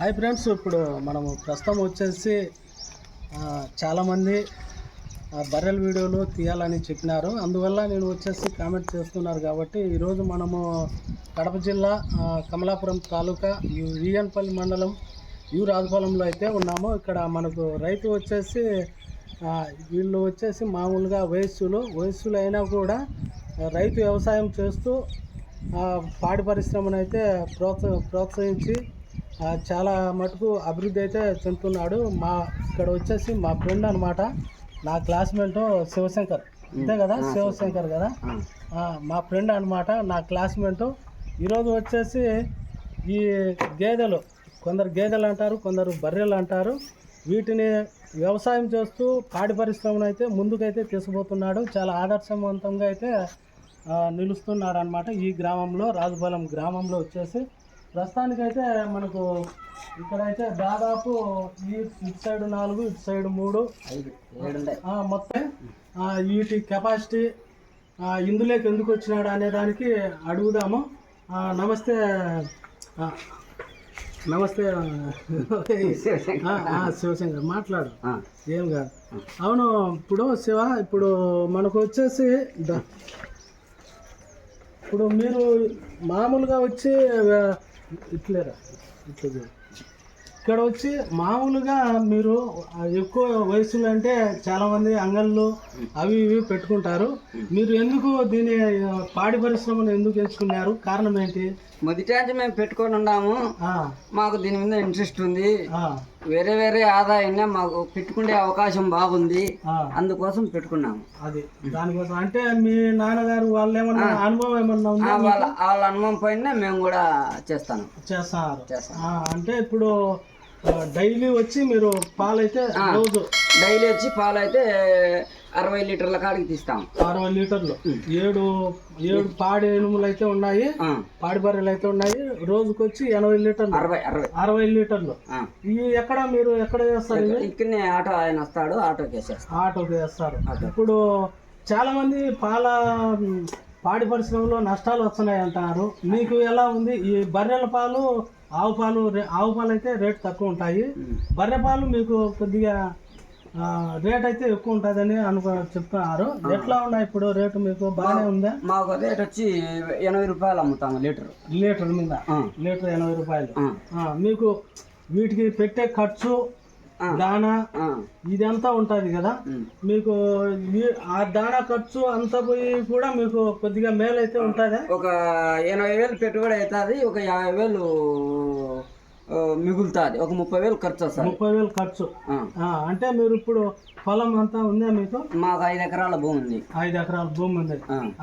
Hi friends ఇప్పుడు మనము ప్రస్తుతం వచ్చేసి చాలామంది బర్రెల వీడియోలు తీయాలని చెప్పినారు. అందువల్ల నేను వచ్చేసి కామెంట్ చేస్తున్నారు కాబట్టి ఈరోజు మనము కడప జిల్లా కమలాపురం తాలూకా యూ విఎన్పల్లి మండలం యు రాజపాలెంలో అయితే ఉన్నాము. ఇక్కడ మనకు రైతు వచ్చేసి వీళ్ళు వచ్చేసి మామూలుగా వయస్సులు వయస్సులు అయినా కూడా రైతు వ్యవసాయం చేస్తూ పాడి పరిశ్రమను అయితే ప్రోత్స ప్రోత్సహించి చాలా మటుకు అభివృద్ధి అయితే చెందుతున్నాడు. మా ఇక్కడ వచ్చేసి మా ఫ్రెండ్ అనమాట నా క్లాస్మేట్ శివశంకర్. అంతే కదా? శివశంకర్ కదా? మా ఫ్రెండ్ అనమాట నా క్లాస్మేట్. ఈరోజు వచ్చేసి ఈ గేదెలు. కొందరు గేదెలు అంటారు కొందరు బర్రెలు అంటారు. వీటిని వ్యవసాయం చేస్తూ పాడి పరిశ్రమను అయితే ముందుకైతే తీసుకుపోతున్నాడు. చాలా ఆదర్శవంతంగా అయితే నిలుస్తున్నాడు అనమాట ఈ గ్రామంలో రాజుపాలెం గ్రామంలో వచ్చేసి. ప్రస్తుతానికైతే మనకు ఇక్కడైతే దాదాపు ఈ ఇటు సైడ్ నాలుగు ఇటు సైడ్ మూడు. ఐదు మొత్తం వీటి కెపాసిటీ ఇందులోకి ఎందుకు వచ్చినాడు అనే దానికి అడుగుదాము. నమస్తే నమస్తే శివశంకర్ మాట్లాడు. ఏం కాదు. అవును ఇప్పుడు శివ ఇప్పుడు మనకు వచ్చేసి ఇప్పుడు మీరు మామూలుగా వచ్చి ఇట్లేరా? ఇట్లా చూడు. ఇక్కడ వచ్చి మామూలుగా మీరు ఎక్కువ వయసులో అంటే చాలా మంది అంగళ్ళు అవి ఇవి పెట్టుకుంటారు. మీరు ఎందుకు దీని పాడి పరిశ్రమను ఎందుకు ఎంచుకున్నారు? కారణం ఏంటి? మొదటి మేము పెట్టుకొని ఉన్నాము. మాకు దీని మీద ఇంట్రెస్ట్ ఉంది. వేరే వేరే ఆదాయంగా మాకు పెట్టుకునే అవకాశం బాగుంది. అందుకోసం పెట్టుకున్నాము. అది. దానికోసం. అంటే మీ నాన్నగారు వాళ్ళు ఏమన్నా అనుభవం ఏమన్నా ఉందా వాళ్ళ వాళ్ళ అనుభవం పైన మేము కూడా చేస్తాను. చేస్తారు. చేస్తాం ఆ, అంటే ఇప్పుడు డైలీ వచ్చి మీరు పాలైతే రోజు డైలీ వచ్చి పాలు అయితే అరవై లీటర్ల కాడికి తీస్తాం. అరవై లీటర్లు. ఏడు ఏడు పాడి ఎనుములు అయితే ఉన్నాయి పాడి బర్రెలు అయితే ఉన్నాయి. రోజుకి వచ్చి ఎనభై లీటర్లు. అరవై అరవై. అరవై లీటర్లు. ఇవి ఎక్కడ మీరు ఎక్కడ చేస్తారు ఇక్కడనే ఆటో ఆయన వస్తాడు ఆటోకి వేసేస్తాం ఆటోకి వేస్తారు. ఇప్పుడు చాలా మంది పాల పాడి పరిశ్రమలో నష్టాలు వస్తున్నాయి అంటారు మీకు ఎలా ఉంది? ఈ బర్రెల పాలు ఆవు పాలు ఆవు పాలు అయితే రేట్ తక్కువ ఉంటాయి. బర్రె పాలు మీకు కొద్దిగా రేట్ అయితే ఎక్కువ ఉంటుందని అనుకో చెప్తున్నారు. ఎట్లా ఉన్నాయి ఇప్పుడు రేటు మీకు? బాగానే ఉందా? మాకు రేట్ వచ్చి ఎనభై రూపాయలు అమ్ముతాము లీటర్. లీటర్ మీద? లీటర్ ఎనభై రూపాయలు. మీకు వీటికి పెట్టే ఖర్చు. దానా ఇదంతా ఉంటుంది కదా. మీకు ఆ దానా ఖర్చు అంతా పోయి కూడా మీకు కొద్దిగా మేలు అయితే ఉంటుందా? ఒక ఎనభై వేలు పెట్టుబడి అవుతుంది ఒక యాభై వేలు మిగులుతుంది. ఒక ముప్పై వేలు ఖర్చు వస్తుంది. ముప్పై వేలు ఖర్చు. అంటే మీరు ఇప్పుడు పొలం అంతా ఉందా మీకు మాకు ఐదు ఎకరాల భూమి ఉంది. ఐదు ఎకరాల భూమి ఉంది.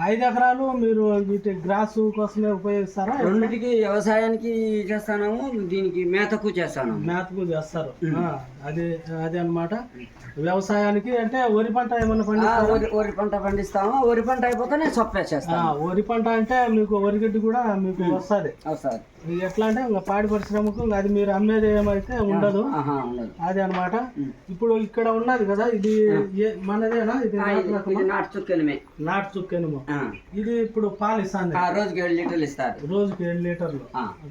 ఐదు ఎకరాలు మీరు వీటి గ్రాస్ కోసమే ఉపయోగిస్తారా? రెండింటికి వ్యవసాయానికి చేస్తాను దీనికి మేతకు చేస్తాను మేతకు చేస్తారు. అది అది అన్నమాట. వ్యవసాయానికి అంటే వరి పంట ఏమన్నా పండి వరి వరి పంట పండిస్తాము. వరి పంట అయిపోతేనే సొప్ప ఆ, చేస్తాము వరి పంట అంటే మీకు వరిగడ్డి కూడా మీకు వస్తుంది. వస్తుంది. ఎట్లా అంటే ఇంకా పాడి పరిశ్రమకు అది మీరు అమ్మేది ఏమైతే ఉండదు. అది అన్నమాట. ఇప్పుడు ఇక్కడ ఉన్నది కదా ఇది మనదేనా? ఇది నాటు చుక్కలమే నాటు చుక్కెనుము. ఇది ఇప్పుడు పాలు ఇస్తుంది. ఆ, రోజుకి ఏడు లీటర్లు ఇస్తారు. రోజుకి ఏడు లీటర్లు.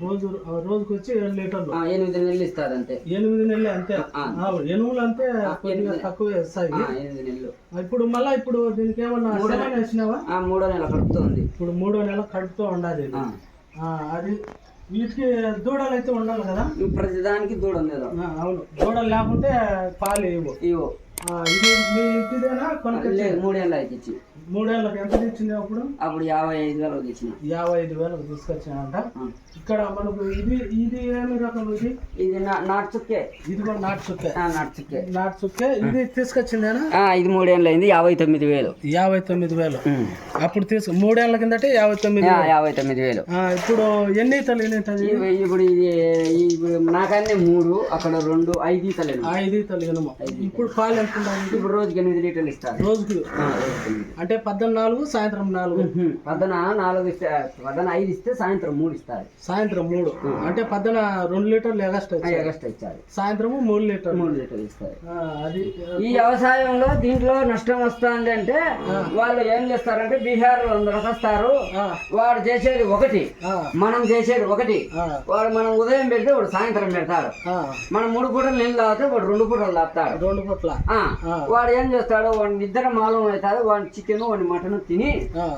రోజు రోజుకి వచ్చి ఏడు లీటర్లు. ఎనిమిది నెలలు ఇస్తారు అంతే ఎనిమిది నెలలు అంతే. ఎనుములు అంతే కొద్దిగా తక్కువ ఎనిమిది నెలలు. ఇప్పుడు మళ్ళా ఇప్పుడు దీనికి ఏమన్నా సెలవు వేసినావా? ఆ, మూడో నెల కడుపుతుంది. ఇప్పుడు మూడో నెల కడుపుతో ఉండాలి అది వీటికి దూడలు అయితే ఉండాలి కదా? ప్రతిదానికి దూడ ఉంది అవును. దూడలు లేకుంటే పాలు ఇవ్వు. ఇవో ఆ, ఇది మీ ఇంటిదేనా మూడేళ్ళు అయితే ఇచ్చి. మూడేళ్ళకి ఎంత తెచ్చింది అప్పుడు? అప్పుడు యాభై ఐదు వేలు తెచ్చిన యాభై ఐదు వేలకు తీసుకొచ్చానంట. ఇక్కడ మనకు ఇది ఇది ఏమి రకం ఇది? ఇది నాటు చుక్కే. ఇది కూడా నాటు చుక్కే. నాటు చుక్కే. నాటు చుక్కే. ఇది తీసుకొచ్చిందేనా? ఇది మూడేళ్ళు అయింది యాభై తొమ్మిది వేలు. యాభై తొమ్మిది వేలు. అప్పుడు తీసుకు మూడేళ్ళ కిందటే యాభై తొమ్మిది యాభై తొమ్మిది వేలు. ఇప్పుడు ఎన్ని ఈతలు ఇవి- ఇప్పుడు ఇది ఇప్పుడు నాకన్నీ మూడు అక్కడ రెండు ఐదు ఈతలేను ఐదు ఈతలు ఇప్పుడు పాలు ఇప్పుడు రోజుకి ఎనిమిది లీటర్లు ఇస్తారు. రోజుకి. అంటే పద్దెనిమిది నాలుగు సాయంత్రం నాలుగు. పొద్దున నాలుగు ఇస్తే పొద్దున ఐదు ఇస్తే సాయంత్రం మూడు ఇస్తారు. సాయంత్రం మూడు. అంటే పద్దెన రెండు లీటర్లు ఎగస్ట్ ఆ, ఎగస్ట్రా ఇచ్చారు సాయంత్రము మూడు లీటర్లు. మూడు లీటర్లు ఇస్తారు. అది ఈ వ్యవసాయంలో దీంట్లో నష్టం వస్తుంది అంటే వాళ్ళు ఏం చేస్తారంటే బీహార్ వస్తారు. వాడు చేసేది ఒకటి. మనం చేసేది ఒకటి. వాడు మనం ఉదయం పెడితే వాడు సాయంత్రం పెడతాడు. ఆ, మనం మూడు పూటలు నీళ్ళు తాగితే వాడు రెండు పూటలు తాగుతాడు. రెండు పుట్ల. వాడు ఏం చేస్తాడు వాడి నిద్ర మాలం అవుతాడు వాడి చికెన్ వాడి మటన్ తిని.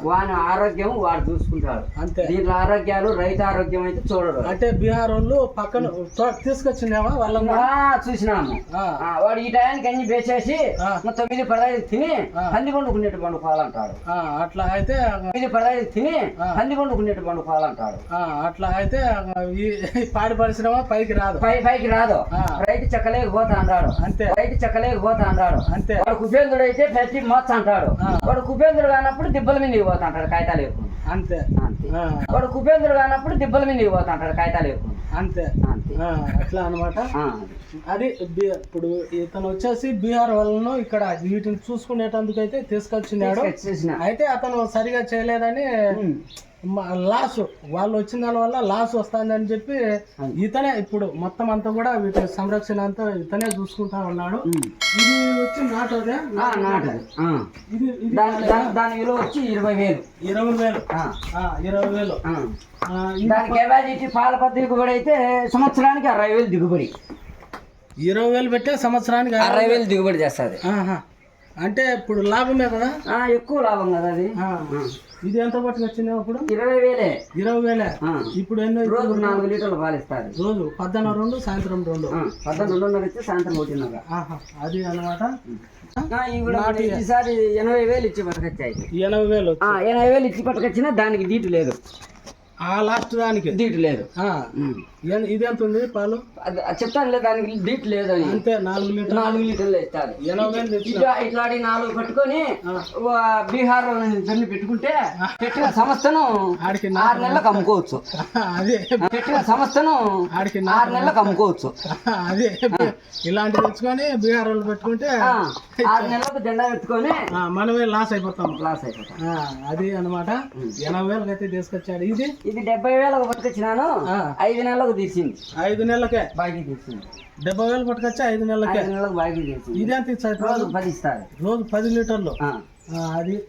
వాని ఆరోగ్యం వాడు చూసుకుంటాడు. అంతే. దీంట్లో ఆరోగ్యాలు రైతు ఆరోగ్యం అయితే చూడడు. అంటే బీహార్ వాళ్ళు పక్కన తీసుకొచ్చినావా వాళ్ళని? ఆ, చూసినాము. వాడు ఈ టయానికి అన్ని వేసేసి తొమ్మిది పదహైదు తిని. పంది పండుకునేట్టు పండుకోవాలంటాడు. అట్లా అయితే తొమ్మిది పదహైదు తిని. పంది పండుకునేట్టు పండుకోవాలంటాడు. అట్లా అయితే ఈ పాడి పరిశ్రమ పైకి రాదు. పై పైకి రాదు. రైతు చెక్కలేకపోతా అంటాడు అంతే. రైతు చెక్కలేకపోతా అంటాడు అంతే. వాడు కుపేంద్రుడు అయితే పెట్టి మోచ్చ అంటాడు. వాడు కుపేంద్రుడు కానప్పుడు దిబ్బల మీద పోతా అంటాడు కాగితాలు ఎక్కువ అంతే. అంతే. వాడు కుపేంద్రుడు కానప్పుడు దిబ్బల మీద పోతా అంటాడు కాగితాలు ఎక్కువ అంతే. అంతే. అట్లా అనమాట. అది ఇప్పుడు ఇతను వచ్చేసి బీహార్ వాళ్ళను ఇక్కడ వీటిని చూసుకునేటందుకు అయితే తీసుకొచ్చినాడు అయితే అతను సరిగా చేయలేదని లాస్ వాళ్ళు వచ్చిన దాని వల్ల లాస్ వస్తుందని చెప్పి ఇతనే ఇప్పుడు మొత్తం అంతా కూడా వీటి సంరక్షణ అంతా ఇతనే చూసుకుంటా ఉన్నాడు. ఇది వచ్చి నాటోదే నాటది. ఇది దాని విలువ వచ్చి ఇరవై వేలు. ఇరవై వేలు. ఇరవై వేలు. దాని కెపాసిటీ పాల దిగుబడి అయితే సంవత్సరానికి అరవై వేలు దిగుబడి. ఇరవై వేలు పెట్టే సంవత్సరానికి అరవై వేలు. దిగుబడి చేస్తుంది. అంటే ఇప్పుడు లాభమే కదా? ఎక్కువ లాభం కదా అది. ఇది ఎంత పట్టుకొచ్చింది ఇప్పుడు? ఇరవై వేలే. ఇరవై వేలే. ఇప్పుడు ఎన్నో రోజు నాలుగు లీటర్లు పాలు ఇస్తారు. రోజు పద్దెన రెండు సాయంత్రం రెండు. ఆ, పద్దెనిమిది రెండున్నర ఇస్తే సాయంత్రం ఒకటిన్నర. ఆహా అది అనమాట ఈసారి ఎనభై వేలు ఇచ్చి పట్టుకొచ్చాయి. ఎనభై వేలు ఎనభై వేలు ఇచ్చి పట్టుకొచ్చినా దానికి డీటు లేదు. ఆ లాస్ట్ దానికి. డీటు లేదు. ఆ. ఎన్- ఇది ఎంత ఉంది పాలు? చెప్తాను లేదు దానికి డీటు లేదు అని అంతే నాలుగు లీటర్ నాలుగు లీటర్లు ఇస్తారు. ఇట్లా ఇట్లాంటి నాలుగు పట్టుకొని బీహార్ జొన్న పెట్టుకుంటే పెట్టిన సంస్థను ఆడికి ఆరు నెలలకు అమ్ముకోవచ్చు. అదే. పెట్టిన సంస్థను ఆడికి ఆరు నెలలకు అమ్ముకోవచ్చు. అదే. ఇలాంటి తెచ్చుకొని బీహార్ వాళ్ళు పెట్టుకుంటే ఆరు నెలలకు జెండా పెట్టుకొని మనమే లాస్ అయిపోతాం. క్లాస్ అయిపోతాం. అది అనమాట ఎనభై వేలకు అయితే తీసుకొచ్చాడు. ఇది? ఇది డెబ్బై వేలకు పట్టుకొచ్చినాను. ఐదు నెలలకు తీసింది. ఐదు నెలలకే? బాకీ తీసింది. డెబ్బై వేలు పట్టుకొచ్చి ఐదు నెలలకే? ఐదు నెలలకు బాకీ తీసింది. ఇది ఎంత ఇచ్చారు రోజు? పది ఇస్తారు. రోజు పది లీటర్లు? అది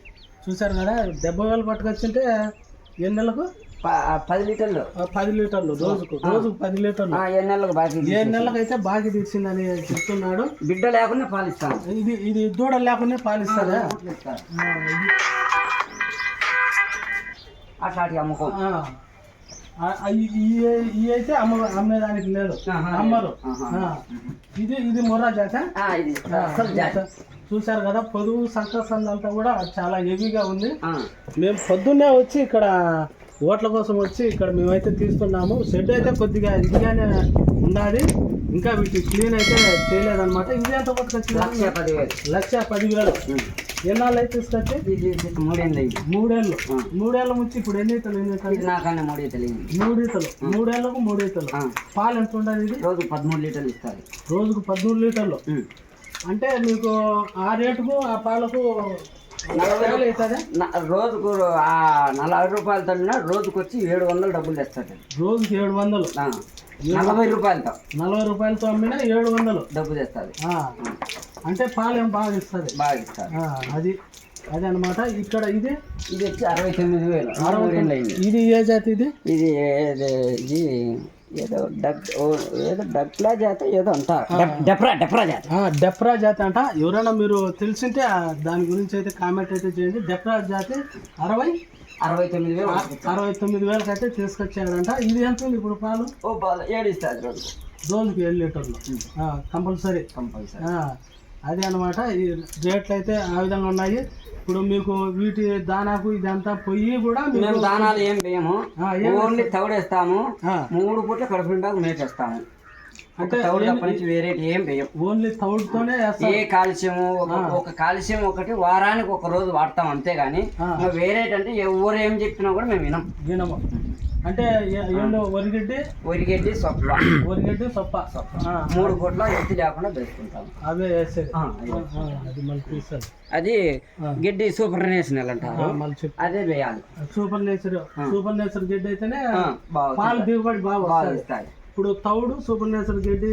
చూసారు కదా డెబ్బై వేలు పట్టుకొచ్చింటే ఎన్ని నెలలకు? ప- ఆ పది లీటర్లు. పది లీటర్లు రోజుకు రోజుకు పది లీటర్లు. ఆ, ఏడు నెలలకు బాకీ ఏ నెలలకైతే బాగా తీసిందని చెప్తున్నాడు. బిడ్డ లేకుండా పాలిస్తాను. ఇది ఇది దూడ లేకుండా పాలిస్తుందా ఇస్తారు. ఆ, ఇది అట్లాంటి అమ్మకం అయితే అమ్మ అమ్మేదానికి లేదు అమ్మరు. ఇది ఇది మొర్రా జాత. ఇది. చూశారు కదా పొదుగు సంకసంద అంతా కూడా చాలా హెవీగా ఉంది. మేము పొద్దున్నే వచ్చి ఇక్కడ ఓట్ల కోసం వచ్చి ఇక్కడ మేమైతే తీస్తున్నాము. షెడ్ అయితే కొద్దిగా ఇదిగానే ఉండాలి. ఇంకా వీటి క్లీన్ అయితే చేయలేదన్నమాట. ఇది ఎంత పట్టుకొచ్చింది లక్ష పదివేలు. లక్ష పదివేలు. ఎన్నాళ్ళు అయితే తీసుకొచ్చి? మూడేళ్ళు అయింది. మూడేళ్ళు. మూడేళ్ళ నుంచి ఇప్పుడు ఎన్ని ఈతలు ఎన్ని నాకన్నా మూడే తెలియదు మూడు ఈతలు. మూడేళ్ళకు మూడు ఈతలు. ఆ. పాలు ఎంత ఉండదు ఇది? రోజు పదమూడు లీటర్లు ఇస్తారు. రోజుకు పదమూడు లీటర్లు. అంటే మీకు ఆ రేటుకు ఆ పాలకు రోజుకు ఆ నలభై రూపాయలు తగ్గినా రోజుకు వచ్చి ఏడు వందలు డబ్బులు తెస్తాడు. రోజుకి ఏడు వందలు. నలభై రూపాయలతో. నలభై రూపాయలతో అమ్మినా ఏడు వందలు డబ్బు తెస్తుంది ఆ. అంటే పాలు ఏం బాగా ఇస్తుంది బాగా ఇస్తారు ఆ, అది అది అనమాట ఇక్కడ ఇది? ఇది వచ్చి అరవై తొమ్మిది వేలు. అయింది. ఇది ఏ జాతి ఇది? ఇది ఏది ఇది ఏదో ఓ ఏదో డగ్లా జాత ఏదో అంటారు డెప్- డెప్రా డెప్రా జాత. డెప్రా జాతి అంట. ఎవరైనా మీరు తెలిసింటే దాని గురించి అయితే కామెంట్ అయితే చేయండి. డెప్రా జాతి అరవై అరవై తొమ్మిది వేలు అరవై తొమ్మిది వేలకు అయితే తీసుకొచ్చాడంట ఇది ఎంత ఇప్పుడు పాలు? ఓ బాల్ ఏడు ఇస్తుంది రోజు రోజుకి ఏడు లీటర్లు. కంపల్సరీ. కంపల్సరీ. అదే అనమాట ఈ రేట్లు అయితే ఆ విధంగా ఉన్నాయి. ఇప్పుడు మీకు వీటి దానాకు ఇదంతా పొయ్యి కూడా మేము దానాలు ఏం వేయము. ఓన్లీ తౌడేస్తాము ఆ, మూడు పూట్ల కడుపు నిండాకు మేపేస్తాము అంటే తౌడు తప్ప నుంచి వేరే ఏం వేయం ఓన్లీ తౌడుతోనే వేస్తాం ఏ కాల్షియం ఒక కాల్షియం ఒకటి వారానికి ఒక రోజు వాడతాం అంతేగాని ఆ. ఇంకా వేరేటంటే ఎవరు ఏం చెప్పినా కూడా మేము వినం వినము. అంటే ఏంటో వరిగడ్డి? వరిగడ్డి సొప్ప. వరిగడ్డి సొప్ప. ఆ, మూడు పూట్ల ఎత్తి లేకుండా వేసుకుంటాం అవే వేసేది. అది మళ్ళీ తీసాలి అది. గడ్డి సూపర్ నేషనల్ అంటారు. అదే వేయాలి. సూపర్ నేచర్ సూపర్ నేచర్ గడ్డి అయితేనే పాలు దిగుబడి బాగా ఇస్తాయి ఇప్పుడు తౌడు సూపర్ నేచర్ గడ్డి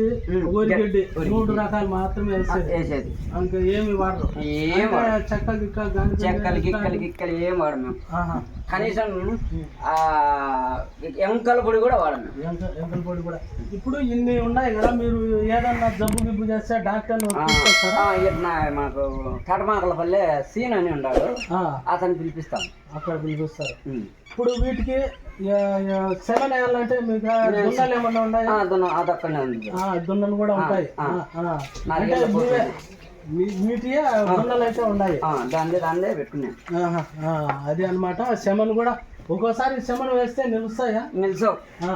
వరిగడ్డి వరిగడ్డి. మూడు రకాలు మాత్రమే వేసేది. ఇంకా ఏమి వాడరు. ఏం. చెక్క గిక్క చెక్కలు గిక్కలు గిక్కలు ఏం వాడము మేము. కనీసం ఆ ఎంకల పొడి కూడా వాడము ఎంక- ఎంకల పొడి కూడా. ఇప్పుడు ఇన్ని ఉన్నాయి కదా మీరు ఏదన్నా జబ్బు గిబ్బు చేస్తే డాక్టర్ మాకు కటమాకల పల్లె సీన్ అని ఉన్నాడు అతను పిలిపిస్తాం. అక్కడ పిలిపిస్తారు. ఇప్పుడు వీటికి సెవెన్ వేయాలంటే మీకు దున్నలు ఏమన్నా ఉన్నాయి? అదొక్కనే ఉంది. దున్నలు కూడా ఉంటాయి. అంటే మీవే దున్నలు అయితే ఉన్నాయి. దాని దానిదే అది అన్నమాట. శమలు కూడా ఒక్కోసారి శమలు వేస్తే నిలుస్తాయా? అది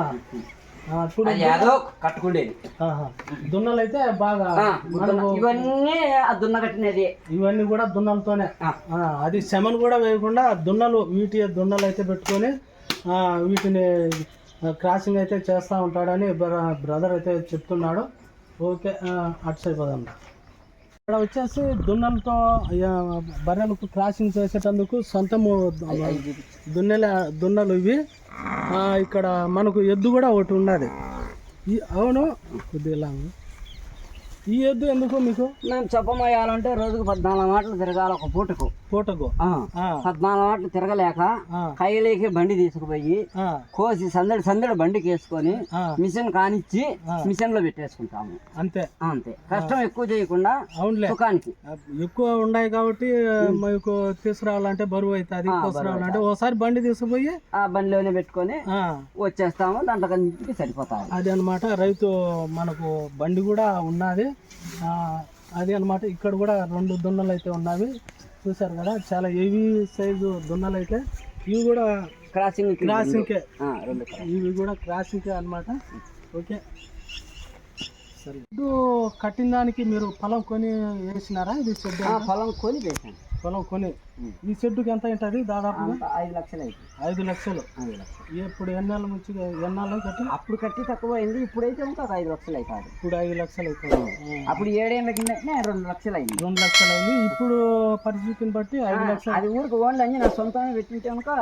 ఏదో కట్టుకుండేది. దున్నలు అయితే బాగా ఇవన్నీ ఆ దున్న కట్టినది. ఇవన్నీ కూడా దున్నలతోనే అది శమలు కూడా వేయకుండా దున్నలు వీటి దున్నలు అయితే పెట్టుకొని వీటిని క్రాసింగ్ అయితే చేస్తూ ఉంటాడని బ్ర- బ్రదర్ అయితే చెప్తున్నాడు. ఓకే అటు సైడ్ పోదాం ఇక్కడ వచ్చేసి దున్నలతో బర్రెలకు క్రాసింగ్ చేసేటందుకు సొంతము దున్నెల దున్నలు ఇవి. ఆ, ఇక్కడ మనకు ఎద్దు కూడా ఒకటి ఉన్నది. ఈ అవును? కొద్దిగా ఎద్దు ఎందుకు మీకు? మేము చెప్పమయ్యాలంటే రోజుకు పద్నాలుగు మాటలు తిరగాలి ఒక పూటకు. పూటకు? పద్నాలుగు మాటలు తిరగలేక కైలేకి బండి తీసుకుపోయి కోసి సందడి సందడి బండికి వేసుకొని మిషన్ కానిచ్చి. మిషన్లో పెట్టేసుకుంటాము. అంతే. అంతే. కష్టం ఎక్కువ చేయకుండా సుఖానికి. ఎక్కువ ఉన్నాయి కాబట్టి మీకు తీసుకురావాలంటే బరువు అవుతుంది తీసుకురావాలంటే ఓసారి బండి తీసుకుపోయి ఆ బండిలోనే పెట్టుకొని వచ్చేస్తాము దాంట్లో కంటికి సరిపోతాయి. అది అన్నమాట రైతు మనకు బండి కూడా ఉన్నది. అది అన్నమాట. ఇక్కడ కూడా రెండు దున్నలు అయితే ఉన్నవి. చూసారు కదా చాలా హెవీ సైజు దున్నలు అయితే. ఇవి కూడా క్రాసింగ్ క్రాసింగ్కే రెండు ఇవి కూడా క్రాసింగ్కే అన్నమాట. ఓకే. ఇప్పుడు కట్టిన దానికి మీరు పొలం కొని వేసినారా? ఇది షెడ్ ఆ, పొలం కొని వేసాను పొలం కొని. ఈ షెడ్డుకి ఎంత ఉంటుంది దాదాపుగా? అంత ఐదు లక్షలు అయింది ఐదు లక్షలు. ఐదు లక్షలు. ఇప్పుడు ఎన్నాళ్ళ నుంచి ఎన్నాళ్ళు కట్టి అప్పుడు కట్టి తక్కువ అయింది ఇప్పుడైతే ఒక ఐదు లక్షలు అవుతుంది ఇప్పుడు ఐదు లక్షలు అవుతుంది అప్పుడు ఏడేళ్ళ కిందనే రెండు లక్షలు అయింది. రెండు లక్షలు అయింది. ఇప్పుడు పరిస్థితిని బట్టి ఐదు లక్షలు. అది ఊరికి ఓన్లీ అన్ని నా సొంతంగా పెట్టింటే ముప్పై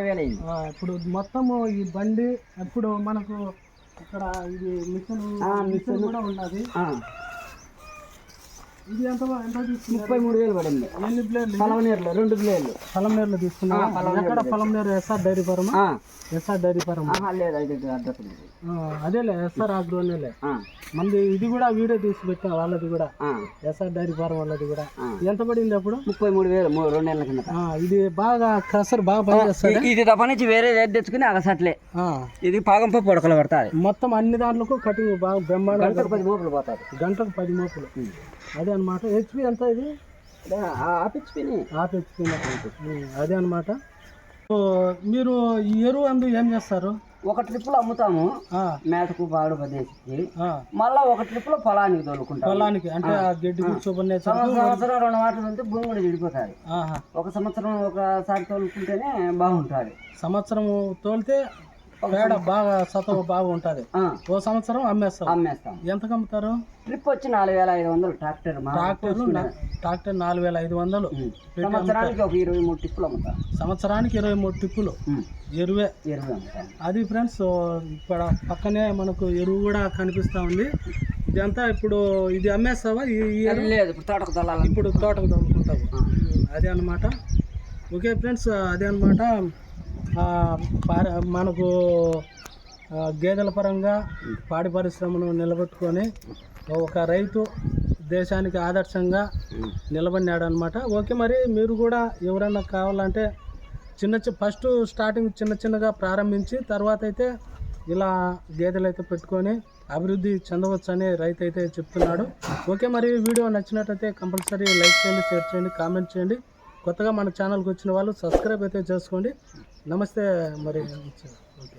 వేలు అయింది. ఇప్పుడు మొత్తము ఈ బండి ఇప్పుడు మనకు ఇక్కడ ఇది మిషన్ మిషన్ కూడా ఉన్నది ఇది ఎంత ఎంత తీసుకున్నారు? ముప్పై మూడు వేలు పడింది. ఎన్ని ప్లేర్లు పొలం నీరులో రెండు ప్లేర్లు పొలం నీళ్ళు తీసుకున్నా ఎక్కడ పొలం నీరు SR dairy farm SR dairy farm లేదు అడ్రస్ అదేలే ఎస్ఆర్ ఆగ్రోనేలే. మంది ఇది కూడా వీడియో తీసి పెట్టాం వాళ్ళది కూడా. ఎస్ఆర్ డైరీ ఫారం వాళ్ళది కూడా. ఎంత పడింది అప్పుడు? ముప్పై మూడు వేలు మూడు రెండు నెలల కింద ఇది బాగా కసరు బాగా పనిచేస్తుంది ఇది తప్ప నుంచి వేరే ఏది తెచ్చుకుని అగసట్లే. ఇది పాగం పప్పు పడతాది. మొత్తం అన్ని దాంట్లకు కటింగ్ బాగా బ్రహ్మాండంగా గంటకు పది మూపులు పోతాది. గంటకు పది మోపులు. అదే అనమాట హెచ్పి ఎంత ఇది? హాఫ్ హెచ్పి అదే అనమాట మీరు ఈ ఎరువు అందు ఏం చేస్తారు? ఒక ట్రిప్పులో అమ్ముతాము. మేతకు ప్రదేశికి ఆ, మళ్ళా ఒక ట్రిప్పులో పొలానికి తోలుకుంటాం పొలానికి అంటే ఆ. గడ్డి సంవత్సరం రెండు మాటలు ఉంటే భూమి కూడా చెడిపోతుంది. ఒక సంవత్సరం ఒకసారి తోలుకుంటేనే బాగుంటుంది. సంవత్సరం తోలితే పేడ బాగా సత్వ బాగా ఉంటుంది. ఓ సంవత్సరం అమ్మేస్తాం అమ్మేస్తాం. ఎంతకు అమ్ముతారు ట్రిప్ వచ్చి నాలుగు వేల ఐదు వందలు ట్రాక్టర్ ట్రాక్టర్ ట్రాక్టర్ నాలుగు వేల ఐదు వందలు. సంవత్సరానికి ఒక ఇరవై మూడు టిప్పులు అమ్ముతాం. సంవత్సరానికి ఇరవై మూడు టిప్పులు. ఎరువే. అమ్ముతాం. అది ఫ్రెండ్స్ ఇక్కడ పక్కనే మనకు ఎరువు కూడా కనిపిస్తా ఉంది. ఇదంతా ఇప్పుడు ఇది అమ్మేస్తావా? ఎరువు? లేదు తోటకు తొలాలి ఇప్పుడు తోటకు తోలుకుంటావు అదే అనమాట ఓకే ఫ్రెండ్స్ అదే అనమాట మనకు గేదెల పరంగా పాడి పరిశ్రమను నిలబెట్టుకొని ఒక రైతు దేశానికి ఆదర్శంగా నిలబడినాడు అనమాట ఓకే మరి మీరు కూడా ఎవరైనా కావాలంటే చిన్న చిన్న ఫస్ట్ స్టార్టింగ్ చిన్న చిన్నగా ప్రారంభించి తర్వాత అయితే ఇలా గేదెలు అయితే పెట్టుకొని అభివృద్ధి చెందవచ్చు అని రైతు అయితే చెప్తున్నాడు. ఓకే మరి వీడియో నచ్చినట్టయితే కంపల్సరీ లైక్ చేయండి షేర్ చేయండి కామెంట్ చేయండి. కొత్తగా మన ఛానల్కి వచ్చిన వాళ్ళు సబ్స్క్రైబ్ అయితే చేసుకోండి. నమస్తే మరి ఓకే